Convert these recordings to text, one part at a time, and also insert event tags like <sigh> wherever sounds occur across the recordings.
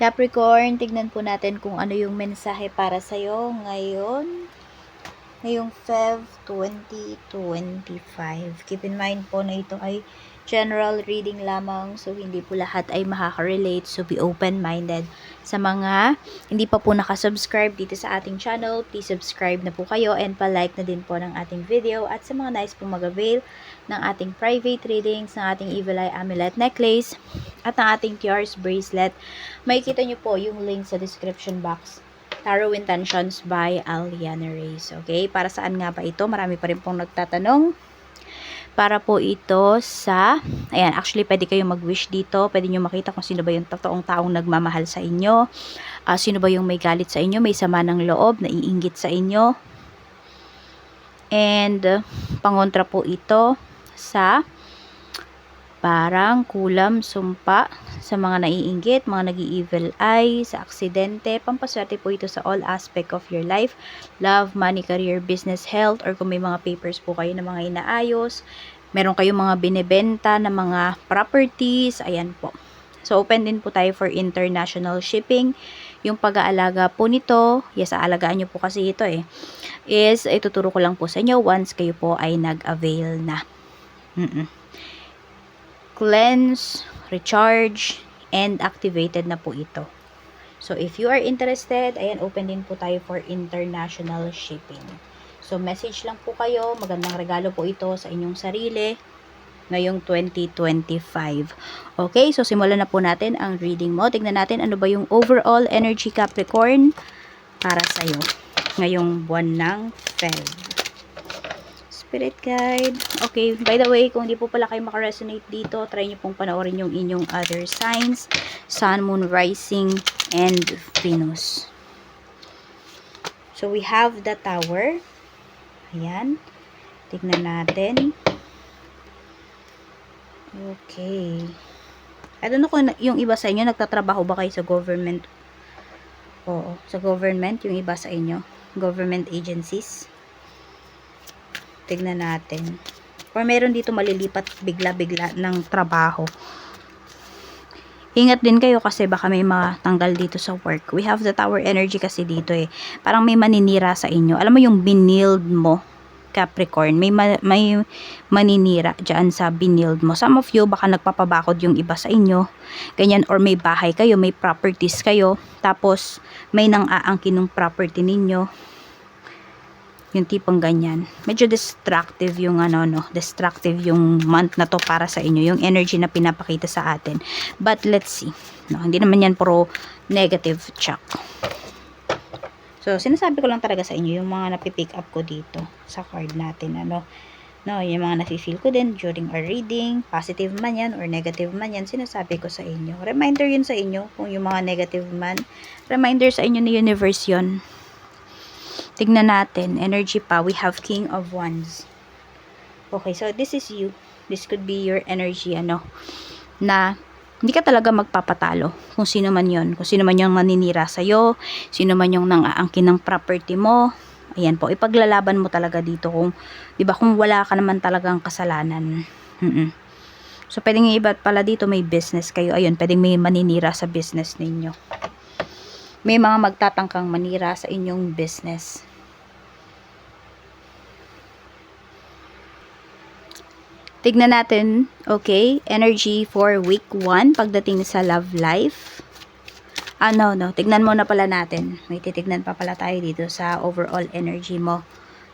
Capricorn, tignan po natin kung ano yung mensahe para sa'yo ngayon. Ngayong Feb 2025. Keep in mind po na ito ay general reading lamang. So, hindi po lahat ay makaka-relate. So, be open-minded. Sa mga hindi pa po nakasubscribe dito sa ating channel, please subscribe na po kayo and pa-like na din po ng ating video. At sa mga nice pong mag-avail ng ating private readings, ng ating Evil Eye Amulet Necklace, at ng ating Tiars Bracelet, makikita nyo po yung link sa description box. Tarot Intentions by Aliana Reyes. Okay? Para saan nga ba ito? Marami pa rin pong nagtatanong. Para po ito sa, ayan, actually pwede kayong mag-wish dito. Pwede nyo makita kung sino ba yung totoong taong nagmamahal sa inyo. Ah, sino ba yung may galit sa inyo, may sama ng loob, naiinggit sa inyo. And, uh, pangontra po ito sa parang kulam, sumpa sa mga naiinggit, mga nag-evil eye, sa aksidente. Pampaswerte po ito sa all aspect of your life. Love, money, career, business, health, or kung may mga papers po kayo na mga inaayos. Meron kayong mga binebenta na mga properties. Ayan po. So, open din po tayo for international shipping. Yung pag-aalaga po nito, yes, aalagaan nyo po kasi ito eh, is ituturo ko lang po sa inyo once kayo po ay nag-avail na. Mm-mm cleanse, recharge, and activated na po ito. So, if you are interested, ayan, open din po tayo for international shipping. So, message lang po kayo. Magandang regalo po ito sa inyong sarili ngayong 2025. Okay, so simulan na po natin ang reading mo. Tignan natin ano ba yung overall energy Capricorn para sa'yo ngayong buwan ng Feb. Spirit Guide. Okay, by the way, kung hindi po pala kayo makaresonate dito, try nyo pong panoorin yung inyong other signs. Sun, Moon, Rising, and Venus. So, we have the Tower. Ayan. Tignan natin. Okay. I don't know kung yung iba sa inyo, nagtatrabaho ba kayo sa government? Oo, sa government, yung iba sa inyo. Government agencies. Tignan natin. Or meron dito malilipat bigla-bigla ng trabaho. Ingat din kayo kasi baka may matanggal dito sa work. We have the tower energy kasi dito eh. Parang may maninira sa inyo. Alam mo yung binild mo, Capricorn, may, ma- may maninira dyan sa binild mo. Some of you, baka nagpapabakod yung iba sa inyo. Ganyan, or may bahay kayo, may properties kayo. Tapos, may nang aangkin ng property ninyo yung tipong ganyan. Medyo destructive yung ano no, destructive yung month na to para sa inyo, yung energy na pinapakita sa atin. But let's see. No, hindi naman yan puro negative check. So, sinasabi ko lang talaga sa inyo yung mga napipick up ko dito sa card natin ano. No, yung mga nafe-feel ko din during our reading, positive man yan or negative man yan, sinasabi ko sa inyo. Reminder yun sa inyo kung yung mga negative man. Reminder sa inyo ni universe yun Tignan natin, energy pa, we have King of Wands. Okay, so this is you. This could be your energy, ano, na hindi ka talaga magpapatalo kung sino man yon kung sino man yung maninira sa'yo, sino man yung nang-aangkin ng property mo, ayan po, ipaglalaban mo talaga dito kung, di ba, kung wala ka naman talagang kasalanan. Mm-mm. So, pwedeng iba pala dito may business kayo, ayun, pwedeng may maninira sa business ninyo. May mga magtatangkang manira sa inyong business. Tignan natin, okay, energy for week 1 pagdating sa love life. Ah, no, no. Tignan muna pala natin. May titignan pa pala tayo dito sa overall energy mo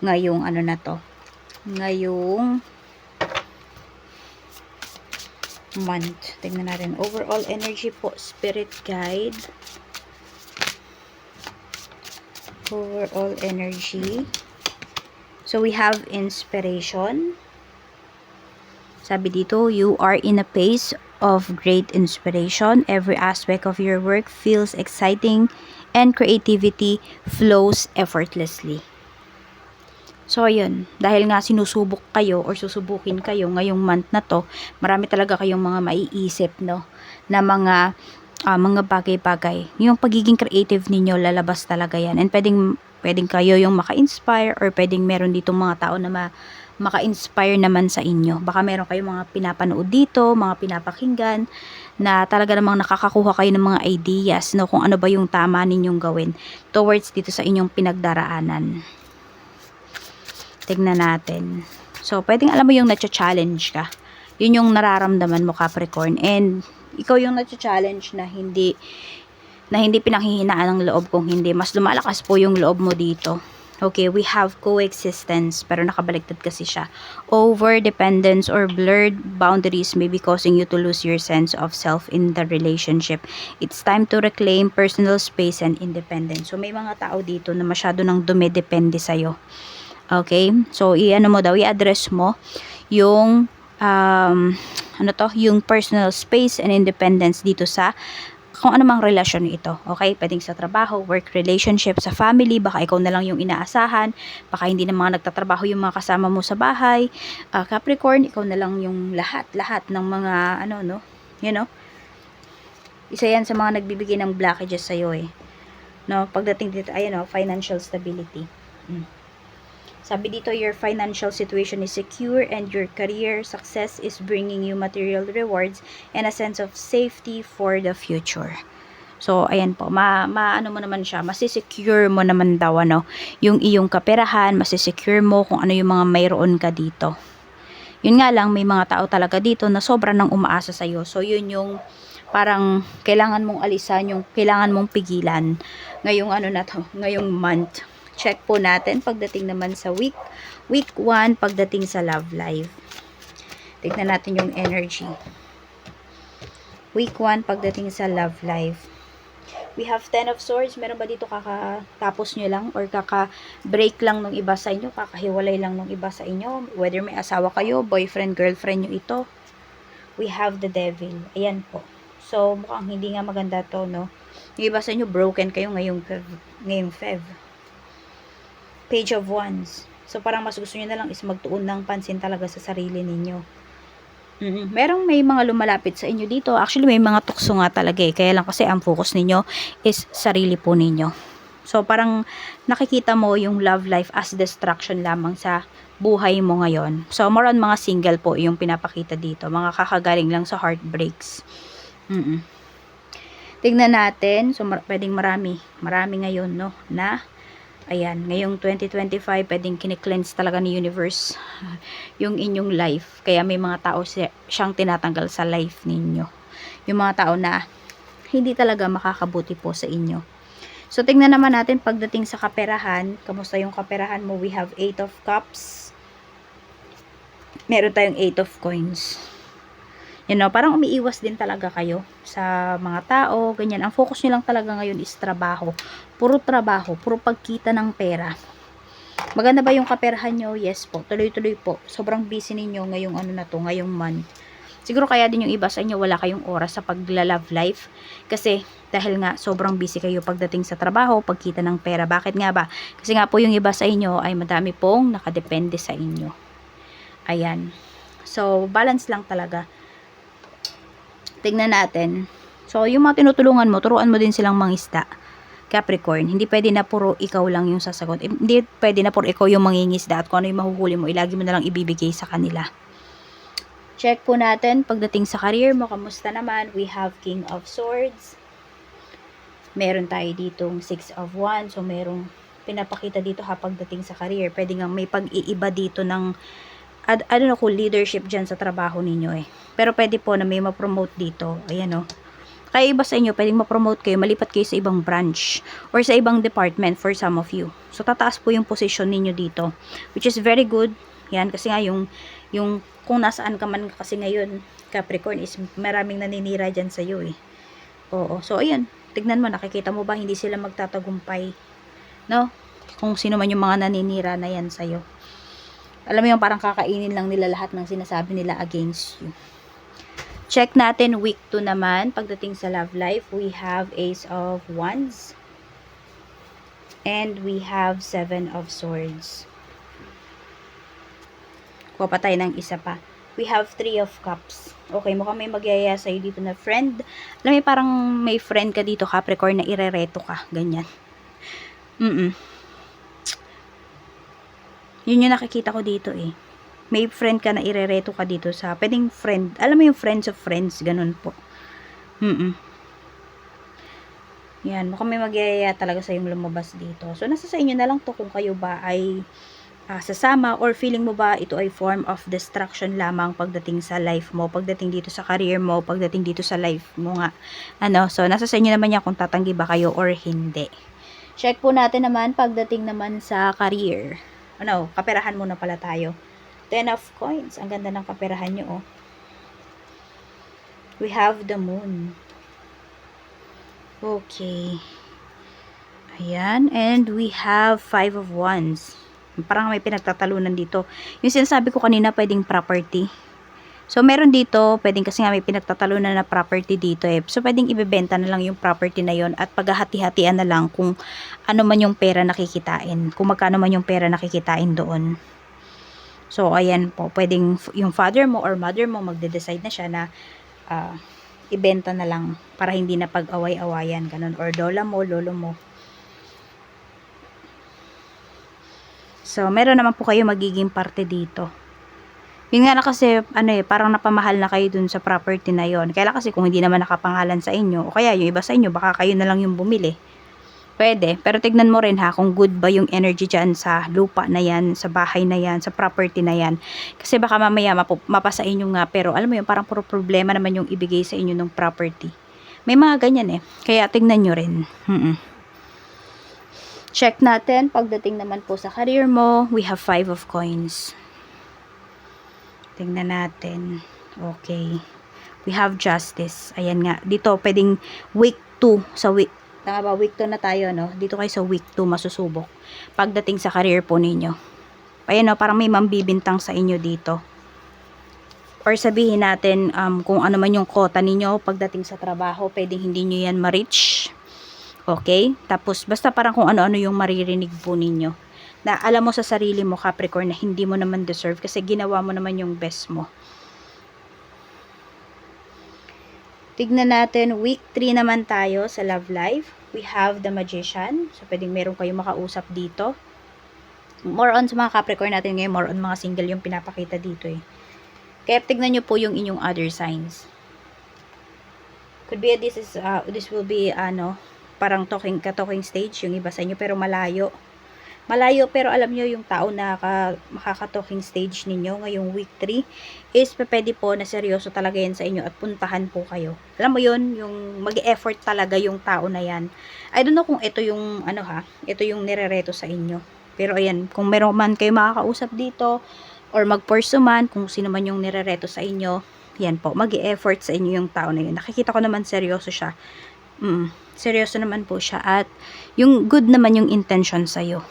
ngayong ano na to. Ngayong month. Tignan natin. Overall energy po. Spirit guide. Overall energy. So, we have inspiration. Sabi dito, you are in a phase of great inspiration. Every aspect of your work feels exciting and creativity flows effortlessly. So, ayun. Dahil nga sinusubok kayo or susubukin kayo ngayong month na to, marami talaga kayong mga maiisip, no? Na mga uh, mga bagay-bagay. Yung pagiging creative ninyo, lalabas talaga yan. And pwedeng, pwedeng kayo yung maka-inspire or pwedeng meron dito mga tao na ma, maka-inspire naman sa inyo. Baka meron kayong mga pinapanood dito, mga pinapakinggan, na talaga namang nakakakuha kayo ng mga ideas, no, kung ano ba yung tama ninyong gawin towards dito sa inyong pinagdaraanan. Tignan natin. So, pwedeng alam mo yung na-challenge ka. Yun yung nararamdaman mo, Capricorn. And, ikaw yung na-challenge na hindi na hindi pinanghihinaan ng loob kung hindi. Mas lumalakas po yung loob mo dito. Okay, we have coexistence, pero nakabaliktad kasi siya. Over-dependence or blurred boundaries may be causing you to lose your sense of self in the relationship. It's time to reclaim personal space and independence. So, may mga tao dito na masyado nang dumidepende sa'yo. Okay? So, i-ano mo daw, i-address mo yung um, ano to, yung personal space and independence dito sa kung ano mang relasyon ito. Okay? Pwedeng sa trabaho, work relationship, sa family, baka ikaw na lang yung inaasahan, baka hindi na mga nagtatrabaho yung mga kasama mo sa bahay. Ah, Capricorn, ikaw na lang yung lahat, lahat ng mga ano, no? You know? Isa yan sa mga nagbibigay ng blockages sa'yo eh. No? Pagdating dito, ayan o, financial stability. Mm. Sabi dito, your financial situation is secure and your career success is bringing you material rewards and a sense of safety for the future. So, ayan po, ma, ma ano mo naman siya, masisecure mo naman daw, ano, yung iyong kaperahan, masisecure mo kung ano yung mga mayroon ka dito. Yun nga lang, may mga tao talaga dito na sobra nang umaasa sa'yo. So, yun yung parang kailangan mong alisan, yung kailangan mong pigilan ngayong ano na to, ngayong month check po natin pagdating naman sa week week 1 pagdating sa love life. Tignan natin yung energy. Week 1 pagdating sa love life. We have 10 of swords. Meron ba dito kakatapos nyo lang or kaka break lang ng iba sa inyo kakahiwalay lang ng iba sa inyo? Whether may asawa kayo boyfriend girlfriend nyo ito? We have the devil. Ayan po. So mukhang hindi nga maganda to no? Yung iba sa inyo broken kayo ngayong Fev, ngayong Fev page of wands. So, parang mas gusto nyo na lang is magtuon ng pansin talaga sa sarili ninyo. Mm-hmm. Merong may mga lumalapit sa inyo dito. Actually, may mga tukso nga talaga eh. Kaya lang kasi ang focus ninyo is sarili po ninyo. So, parang nakikita mo yung love life as distraction lamang sa buhay mo ngayon. So, more on mga single po yung pinapakita dito. Mga kakagaling lang sa heartbreaks. Mm-mm. Tignan natin. So, mar- pwedeng marami. Marami ngayon, no? Na Ayan, ngayong 2025, pwedeng kine-cleanse talaga ni universe <laughs> yung inyong life. Kaya may mga tao siya, siyang tinatanggal sa life ninyo. Yung mga tao na hindi talaga makakabuti po sa inyo. So, tingnan naman natin pagdating sa kaperahan. Kamusta yung kaperahan mo? We have 8 of cups. Meron tayong 8 of coins you know, parang umiiwas din talaga kayo sa mga tao, ganyan. Ang focus nyo lang talaga ngayon is trabaho. Puro trabaho, puro pagkita ng pera. Maganda ba yung kaperahan nyo? Yes po. Tuloy-tuloy po. Sobrang busy ninyo ngayong ano na to, ngayong month. Siguro kaya din yung iba sa inyo wala kayong oras sa pagla-love life. Kasi dahil nga sobrang busy kayo pagdating sa trabaho, pagkita ng pera. Bakit nga ba? Kasi nga po yung iba sa inyo ay madami pong nakadepende sa inyo. Ayan. So, balance lang talaga tignan natin. So, yung mga tinutulungan mo, turuan mo din silang mangisda. Capricorn, hindi pwede na puro ikaw lang yung sasagot. Hindi pwede na puro ikaw yung mangingisda at kung ano yung mahuhuli mo, ilagi mo na lang ibibigay sa kanila. Check po natin pagdating sa career mo, kamusta naman? We have King of Swords. Meron tayo ditong Six of Wands. So, merong pinapakita dito ha pagdating sa career. Pwede nga may pag-iiba dito ng I, I don't know leadership dyan sa trabaho ninyo eh. Pero pwede po na may ma-promote dito. Ayan o. Oh. Kaya iba sa inyo, pwedeng ma-promote kayo, malipat kayo sa ibang branch or sa ibang department for some of you. So, tataas po yung position ninyo dito. Which is very good. Yan, kasi nga yung, yung kung nasaan ka man kasi ngayon, Capricorn, is maraming naninira dyan sa iyo eh. Oo. So, ayan. Tignan mo, nakikita mo ba, hindi sila magtatagumpay. No? Kung sino man yung mga naninira na yan sa'yo. Alam mo yung parang kakainin lang nila lahat ng sinasabi nila against you. Check natin week 2 naman. Pagdating sa love life, we have Ace of Wands. And we have Seven of Swords. Kuha ng isa pa. We have Three of Cups. Okay, mukhang may magyaya sa'yo dito na friend. Alam mo, parang may friend ka dito, Capricorn, na irereto ka. Ganyan. Mm-mm. Yun yung nakikita ko dito eh. May friend ka na irereto ka dito sa, pwedeng friend, alam mo yung friends of friends, ganun po. Mm Yan, mukhang may magyayaya talaga sa yung lumabas dito. So, nasa sa inyo na lang to kung kayo ba ay ah, sasama or feeling mo ba ito ay form of distraction lamang pagdating sa life mo, pagdating dito sa career mo, pagdating dito sa life mo nga. Ano, so nasa sa inyo naman yan kung tatanggi ba kayo or hindi. Check po natin naman pagdating naman sa career. Ano, kaperahan muna pala tayo. 10 of coins. Ang ganda ng kaperahan nyo, oh. We have the moon. Okay. Ayan. And we have five of wands. Parang may pinagtatalunan dito. Yung sinasabi ko kanina, pwedeng property. So, meron dito, pwedeng kasi nga may pinagtatalunan na property dito eh. So, pwedeng ibebenta na lang yung property na yon at paghahati-hatian na lang kung ano man yung pera nakikitain. Kung magkano man yung pera nakikitain doon. So, ayan po. Pwedeng yung father mo or mother mo magde-decide na siya na ah, ibenta na lang para hindi na pag-away-awayan. Ganun. Or lola mo, lolo mo. So, meron naman po kayo magiging parte dito. Yun nga na kasi, ano eh, parang napamahal na kayo dun sa property na yon. Kaya kasi kung hindi naman nakapangalan sa inyo, o kaya yung iba sa inyo, baka kayo na lang yung bumili. Pwede. Pero tignan mo rin ha, kung good ba yung energy dyan sa lupa na yan, sa bahay na yan, sa property na yan. Kasi baka mamaya mapu- mapasa inyo nga, pero alam mo yun, parang puro problema naman yung ibigay sa inyo ng property. May mga ganyan eh. Kaya tignan nyo rin. Mm-mm. Check natin. Pagdating naman po sa career mo, we have five of coins. Tingnan natin. Okay. We have justice. Ayan nga. Dito, pwedeng week 2 sa week. Tama ba? Week 2 na tayo, no? Dito kayo sa week 2 masusubok. Pagdating sa career po ninyo. Ayan, no? Parang may mambibintang sa inyo dito. Or sabihin natin um, kung ano man yung quota ninyo pagdating sa trabaho, pwedeng hindi nyo yan ma-reach. Okay? Tapos, basta parang kung ano-ano yung maririnig po ninyo na alam mo sa sarili mo Capricorn na hindi mo naman deserve kasi ginawa mo naman yung best mo. Tignan natin, week 3 naman tayo sa love life. We have the magician. So, pwedeng meron kayong makausap dito. More on sa mga Capricorn natin ngayon, more on mga single yung pinapakita dito eh. Kaya tignan nyo po yung inyong other signs. Could be this is, uh, this will be, ano, parang talking, ka-talking stage yung iba sa inyo, pero malayo malayo pero alam nyo yung tao na ka, makaka-talking stage ninyo ngayong week 3 is pwede po na seryoso talaga yan sa inyo at puntahan po kayo. Alam mo yun, yung mag-effort talaga yung tao na yan. I don't know kung ito yung ano ha, ito yung nirereto sa inyo. Pero ayan, kung meron man kayo makakausap dito or mag-pursue man kung sino man yung nirereto sa inyo, yan po, mag-effort sa inyo yung tao na yun. Nakikita ko naman seryoso siya. Mm, seryoso naman po siya at yung good naman yung intention sa'yo.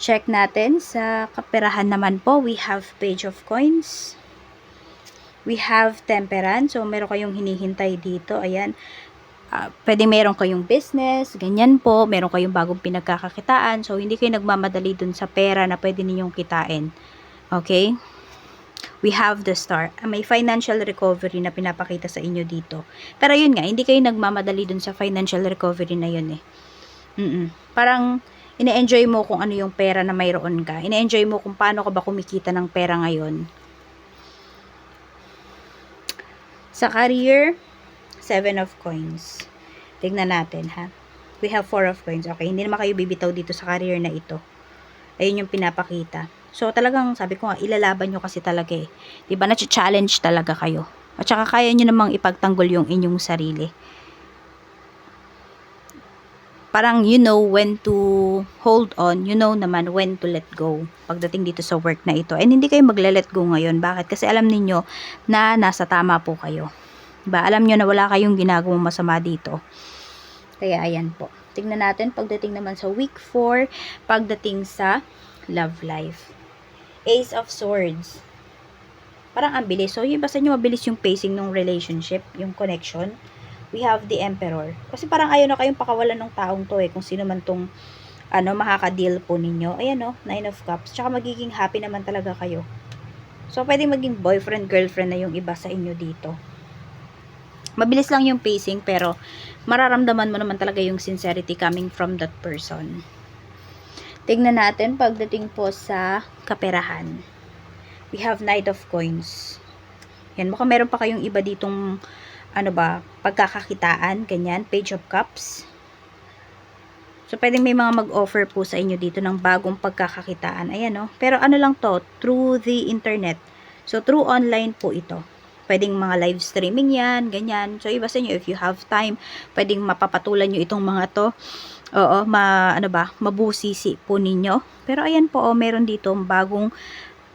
Check natin sa kaperahan naman po, we have page of coins. We have temperance. So, meron kayong hinihintay dito. Ayan. Uh, pwede meron kayong business, ganyan po. Meron kayong bagong pinagkakakitaan. So, hindi kayo nagmamadali dun sa pera na pwede ninyong kitain. Okay? We have the star. Uh, may financial recovery na pinapakita sa inyo dito. Pero yun nga, hindi kayo nagmamadali dun sa financial recovery na yun eh. Mm-mm. Parang, ine-enjoy mo kung ano yung pera na mayroon ka. Ine-enjoy mo kung paano ka ba kumikita ng pera ngayon. Sa career, seven of coins. Tignan natin, ha? We have four of coins. Okay, hindi naman kayo bibitaw dito sa career na ito. Ayun yung pinapakita. So, talagang, sabi ko nga, ilalaban nyo kasi talaga eh. Diba, na-challenge talaga kayo. At saka, kaya nyo namang ipagtanggol yung inyong sarili parang you know when to hold on, you know naman when to let go pagdating dito sa work na ito. And hindi kayo magle-let go ngayon. Bakit? Kasi alam niyo na nasa tama po kayo. Diba? Alam niyo na wala kayong ginagawang masama dito. Kaya ayan po. Tingnan natin pagdating naman sa week 4, pagdating sa love life. Ace of Swords. Parang ang bilis. So, yung basta nyo mabilis yung pacing ng relationship, yung connection we have the emperor. Kasi parang ayaw na kayong pakawalan ng taong to eh, kung sino man tong ano, makaka-deal po ninyo. Ayan no, nine of cups. Tsaka magiging happy naman talaga kayo. So, pwede maging boyfriend, girlfriend na yung iba sa inyo dito. Mabilis lang yung pacing, pero mararamdaman mo naman talaga yung sincerity coming from that person. Tignan natin pagdating po sa kaperahan. We have Knight of Coins. Yan, mukhang meron pa kayong iba ditong ano ba, pagkakakitaan, ganyan, Page of Cups. So, pwedeng may mga mag-offer po sa inyo dito ng bagong pagkakakitaan. Ayan, no? Pero ano lang to, through the internet. So, through online po ito. Pwedeng mga live streaming yan, ganyan. So, iba sa inyo, if you have time, pwedeng mapapatulan nyo itong mga to. Oo, ma, ano ba, mabusisi po ninyo. Pero ayan po, oh, meron dito bagong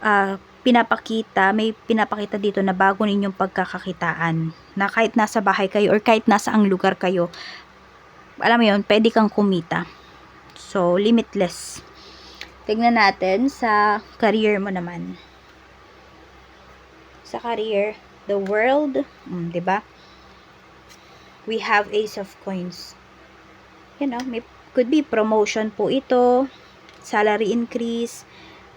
ah, pinapakita, may pinapakita dito na bago ninyong pagkakakitaan. Na kahit nasa bahay kayo or kahit nasa ang lugar kayo, alam mo yun, pwede kang kumita. So, limitless. Tignan natin sa career mo naman. Sa career, the world, mm, 'di ba? We have ace of coins. You know, may could be promotion po ito, salary increase,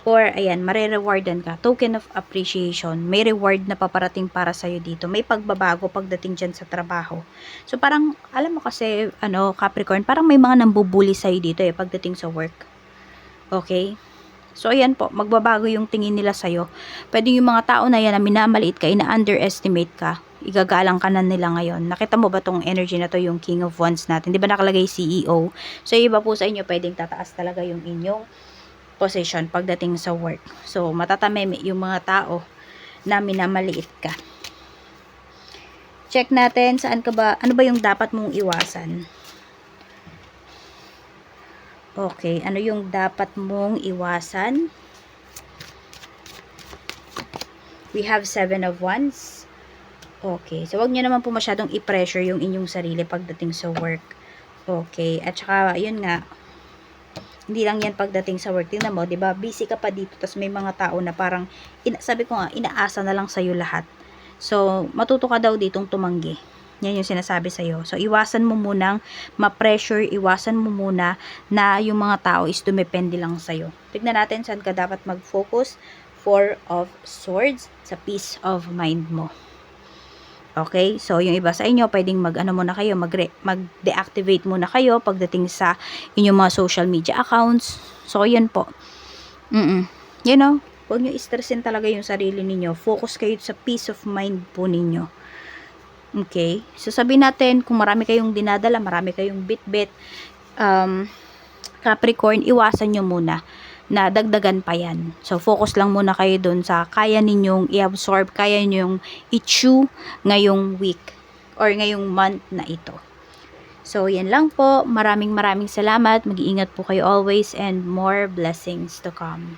or ayan, mare-rewardan ka. Token of appreciation. May reward na paparating para sa'yo dito. May pagbabago pagdating dyan sa trabaho. So, parang, alam mo kasi, ano, Capricorn, parang may mga nambubuli sa'yo dito eh, pagdating sa work. Okay? So, ayan po, magbabago yung tingin nila sa'yo. Pwede yung mga tao na yan na minamaliit ka, ina-underestimate ka, igagalang ka na nila ngayon. Nakita mo ba tong energy na to, yung King of Wands natin? Di ba nakalagay CEO? So, iba po sa inyo, pwedeng tataas talaga yung inyong position pagdating sa work. So, matatameme yung mga tao na minamaliit ka. Check natin saan ka ba, ano ba yung dapat mong iwasan. Okay, ano yung dapat mong iwasan? We have seven of wands. Okay, so wag niyo naman po masyadong i-pressure yung inyong sarili pagdating sa work. Okay, at saka, yun nga, hindi lang yan pagdating sa work. Tingnan mo, 'di ba? Busy ka pa dito, tapos may mga tao na parang ina, sabi ko nga, inaasa na lang sa lahat. So, matuto ka daw ditong tumanggi. Yan yung sinasabi sa So, iwasan mo munang ma-pressure, iwasan mo muna na yung mga tao is dumepende lang sa Tignan natin saan ka dapat mag-focus. Four of Swords sa peace of mind mo. Okay? So, yung iba sa inyo, pwedeng mag-ano muna kayo, mag mag-deactivate muna kayo pagdating sa inyong mga social media accounts. So, yun po. Mm, -mm. You know, huwag nyo stressin talaga yung sarili ninyo. Focus kayo sa peace of mind po ninyo. Okay? So, sabihin natin, kung marami kayong dinadala, marami kayong bit-bit, um, Capricorn, iwasan nyo muna na dagdagan pa yan. So, focus lang muna kayo dun sa kaya ninyong i-absorb, kaya ninyong i-chew ngayong week or ngayong month na ito. So, yan lang po. Maraming maraming salamat. Mag-iingat po kayo always and more blessings to come.